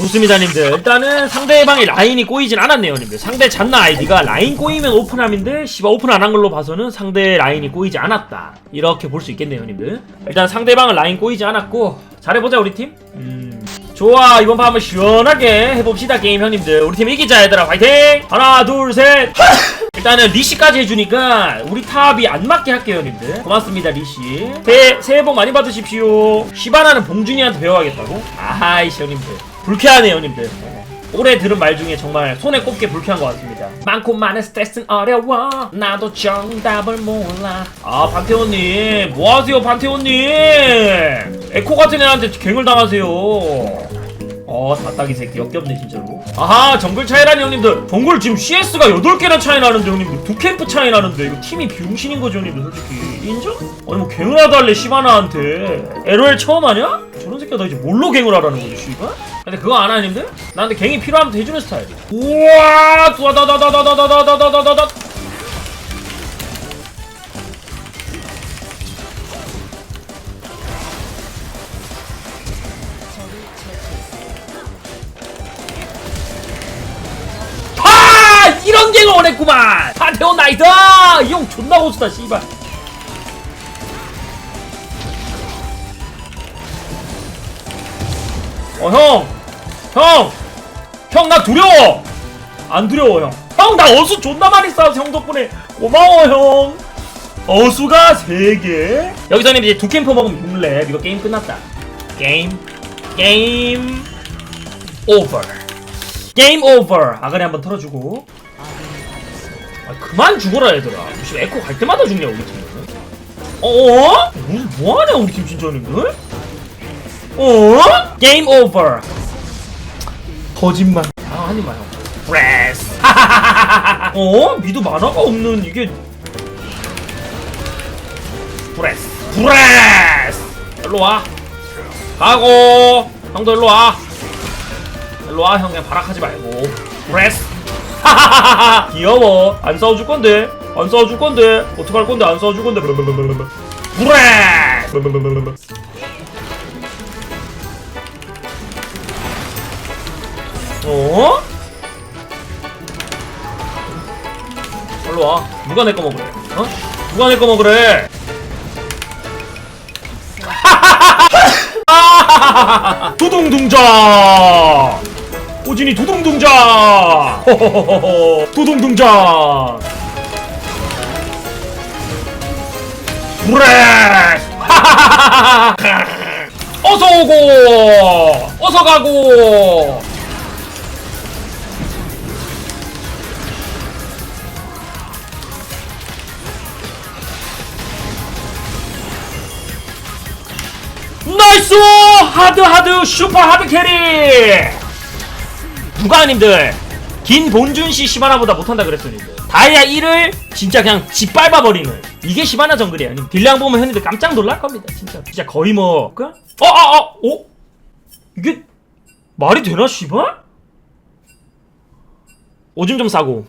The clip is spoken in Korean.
좋습니다, 님들. 일단은 상대방의 라인이 꼬이진 않았네요, 님들. 상대 잔나 아이디가 라인 꼬이면 오픈함인데, 씨발 오픈 안 한 걸로 봐서는 상대 라인이 꼬이지 않았다. 이렇게 볼 수 있겠네요, 님들. 일단 상대방은 라인 꼬이지 않았고, 잘해보자, 우리 팀. 음. 좋아, 이번 판 한번 시원하게 해봅시다, 게임 형님들. 우리 팀 이기자, 얘들아. 화이팅! 하나, 둘, 셋! 일단은 리시까지 해주니까 우리 탑이 안 맞게 할게요, 형님들. 고맙습니다, 리시. 새해, 새해 복 많이 받으십시오. 시바나는 봉준이한테 배워야겠다고? 아하이씨, 형님들. 불쾌하네요, 형님들. 올해 들은 말 중에 정말 손에 꼽게 불쾌한 것 같습니다. 많고 많은 스트레스는 어려워. 나도 정답을 몰라. 아, 판테온님. 뭐하세요, 판테온님? 에코 같은 애한테 갱을 당하세요. 어, 다따기 새끼 역겹네 진짜로. 아하, 정글 차이라니 형님들. 정글 지금 CS가 8개나 차이 나는데 형님들. 두 캠프 차이 나는데 이거 팀이 비용신인 거죠 형님들 솔직히. 인정? 아니 뭐 갱을 하다 할래 시바나한테. LOL 처음 하냐? 저런 새끼가 나 이제 뭘로 갱을 하라는 거지 씨발? 근데 그거 안 하는 님들? 나한테 갱이 필요하면 해주는 스타일. 우와, 두다다다다다다다다다다다. 갱을 원했구만. 파테온 나이트! 이형 존나 고수다 씨발. 어형형 형 나 두려워. 안 두려워 형 형 나 어수 존나 많이 쌓아서 형 덕분에 고마워 형. 어수가 3개. 여기서는 이제 두 캠프 먹으면 6렙 이거 게임 끝났다. 게임 게임. 오버 게임 오버 아가리 한번 털어주고. 아, 그만 죽어라 얘들아. 무슨 에코 갈 때마다 죽냐 우리 팀은. 어어? 뭐, 뭐하냐 우리 팀 진짜님들? 어? 게임 오버 거짓말. 아 하지마 형 브레스 어? 미드 만화가 없는 이게. 브레스 브레스 일로와. 가고. 형도 일로와. 일로와 형 그냥 발악하지 말고. 브레스 하하하하 귀여워 안 싸워줄 건데 안 싸워줄 건데 어떡할 건데 안 싸워줄 건데 브레스 어? 일로 와. 누가 내 거 먹으래? 어? 누가 내 거 먹으래? 두둥둥자! 오진이 두둥둥자! 호호호호 두둥둥자! 브레스! 어서 오고! 어서 가고! 나이스! 하드 하드 슈퍼 하드 캐리! 누가 님들 긴 본준씨 시바나보다 못한다 그랬어 님들 다이아 1을 진짜 그냥 짓밟아버리는 이게 시바나 정글이에요 님 딜량 보면 형님들 깜짝 놀랄 겁니다 진짜 진짜 거의 뭐 그? 어? 아, 아, 어? 이게 말이 되나 시발? 오줌 좀 싸고